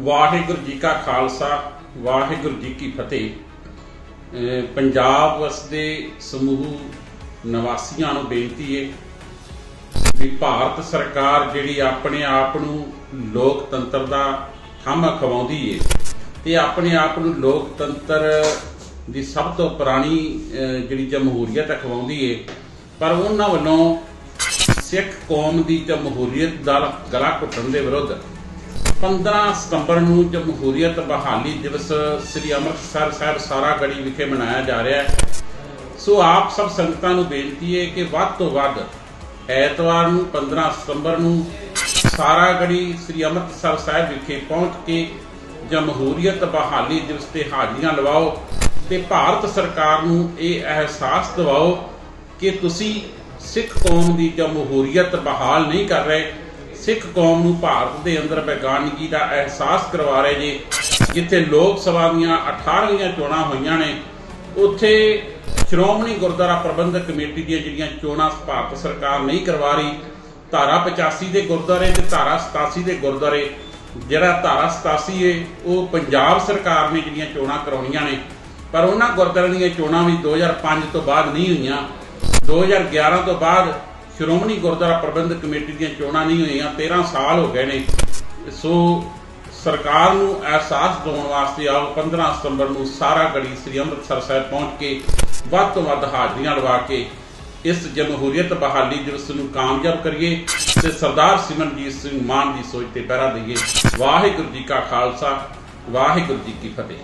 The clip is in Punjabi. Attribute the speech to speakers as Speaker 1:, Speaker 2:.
Speaker 1: ਵਾਹਿਗੁਰੂ ਜੀ ਕਾ ਖਾਲਸਾ, ਵਾਹਿਗੁਰੂ ਜੀ ਕੀ ਫਤਿਹ। ਪੰਜਾਬ ਵਸਦੇ ਸਮੂਹ ਨਿਵਾਸੀਆਂ ਨੂੰ ਬੇਨਤੀ ਹੈ ਵੀ ਭਾਰਤ ਸਰਕਾਰ ਜਿਹੜੀ ਆਪਣੇ ਆਪ ਨੂੰ ਲੋਕਤੰਤਰ ਦਾ ਥੰਮ ਖਵਾਉਂਦੀ ਏ ਤੇ ਆਪਣੇ ਆਪ ਨੂੰ ਲੋਕਤੰਤਰ ਦੀ ਸਭ ਤੋਂ ਪੁਰਾਣੀ ਜਿਹੜੀ ਜਮਹੂਰੀਅਤ ਖਵਾਉਂਦੀ ਹੈ ਪਰ ਉਹਨਾਂ ਵੱਲੋਂ ਸਿੱਖ ਕੌਮ ਦੀ ਜਮਹੂਰੀਅਤ ਦਾ ਗਲਾ ਘੁੱਟਣ ਦੇ ਵਿਰੁੱਧ 15 ਸਤੰਬਰ ਨੂੰ ਜਮਹੂਰੀਅਤ ਬਹਾਲੀ ਦਿਵਸ ਸ੍ਰੀ ਅੰਮ੍ਰਿਤਸਰ ਸਾਹਿਬ ਸਾਰਾਗੜੀ ਵਿਖੇ ਮਨਾਇਆ ਜਾ ਰਿਹਾ ਹੈ। ਸੋ ਆਪ ਸਭ ਸੰਗਤਾਂ ਨੂੰ ਬੇਨਤੀ ਹੈ ਕਿ ਵੱਧ ਤੋਂ ਵੱਧ ਐਤਵਾਰ ਨੂੰ 15 ਸਤੰਬਰ ਨੂੰ ਸਾਰਾਗੜੀ ਸ੍ਰੀ ਅੰਮ੍ਰਿਤਸਰ ਸਾਹਿਬ ਵਿਖੇ ਪਹੁੰਚ ਕੇ ਜਮਹੂਰੀਅਤ ਬਹਾਲੀ ਦਿਵਸ ਤੇ ਹਾਜ਼ਰੀਆਂ ਲਵਾਓ ਤੇ ਭਾਰਤ ਸਰਕਾਰ ਨੂੰ ਇਹ ਅਹਿਸਾਸ ਦਿਵਾਓ ਕਿ ਤੁਸੀਂ ਸਿੱਖ ਕੌਮ ਦੀ ਜਮਹੂਰੀਅਤ ਬਹਾਲ ਨਹੀਂ ਕਰ ਰਹੇ। ਸਿੱਖ ਕੌਮ ਨੂੰ ਭਾਰਤ ਦੇ ਅੰਦਰ ਵਿਗਿਆਨਗੀ ਦਾ ਅਹਿਸਾਸ ਕਰਵਾ ਰਹੇ ਜੀ ਜਿੱਥੇ ਲੋਕ ਸਭਾ ਦੀਆਂ 18ਵੀਆਂ ਚੋਣਾਂ ਹੋਈਆਂ ਨੇ, ਉੱਥੇ ਸ਼੍ਰੋਮਣੀ ਗੁਰਦੁਆਰਾ ਪ੍ਰਬੰਧਕ ਕਮੇਟੀ ਦੀਆਂ ਜਿਹੜੀਆਂ ਚੋਣਾਂ ਭਾਰਤ ਸਰਕਾਰ ਨਹੀਂ ਕਰਵਾ ਰਹੀ, ਧਾਰਾ 85 ਦੇ ਗੁਰਦੁਆਰੇ ਤੇ ਧਾਰਾ 87 ਦੇ ਗੁਰਦੁਆਰੇ, ਜਿਹੜਾ ਧਾਰਾ 87 ਏ, ਉਹ ਪੰਜਾਬ ਸਰਕਾਰ ਨੇ ਜਿਹੜੀਆਂ ਚੋਣਾਂ ਕਰਾਉਣੀਆਂ ਨੇ, ਪਰ ਉਹਨਾਂ ਗੁਰਦੁਆਰਿਆਂ ਦੀਆਂ ਚੋਣਾਂ ਵੀ 2005 ਤੋਂ ਬਾਅਦ ਨਹੀਂ ਹੋਈਆਂ 2011 ਤੋਂ ਬਾਅਦ ਸ਼੍ਰੋਮਣੀ ਗੁਰਦੁਆਰਾ ਪ੍ਰਬੰਧਕ ਕਮੇਟੀ ਦੀਆਂ ਚੋਣਾਂ ਨਹੀਂ ਹੋਈਆਂ 13 ਸਾਲ ਹੋ ਗਏ ਨੇ। ਸੋ ਸਰਕਾਰ ਨੂੰ ਅਹਿਸਾਸ ਦਿਵਾਉਣ ਵਾਸਤੇ ਆਓ 15 ਸਤੰਬਰ ਨੂੰ ਸਾਰਾ ਗੜੀ ਸ੍ਰੀ ਅੰਮ੍ਰਿਤਸਰ ਸਾਹਿਬ ਪਹੁੰਚ ਕੇ ਵੱਧ ਤੋਂ ਵੱਧ ਹਾਜ਼ਰੀਆਂ ਲਵਾ ਕੇ ਇਸ ਜਮਹੂਰੀਅਤ ਬਹਾਲੀ ਦਿਵਸ ਨੂੰ ਕਾਮਯਾਬ ਕਰੀਏ ਤੇ ਸਰਦਾਰ ਸਿਮਰਨਜੀਤ ਸਿੰਘ ਮਾਨ ਦੀ ਸੋਚ ਤੇ ਪਹਿਰਾ ਦਈਏ। ਵਾਹਿਗੁਰੂ ਜੀ ਕਾ ਖਾਲਸਾ, ਵਾਹਿਗੁਰੂ ਜੀ ਕੀ ਫਤਿਹ।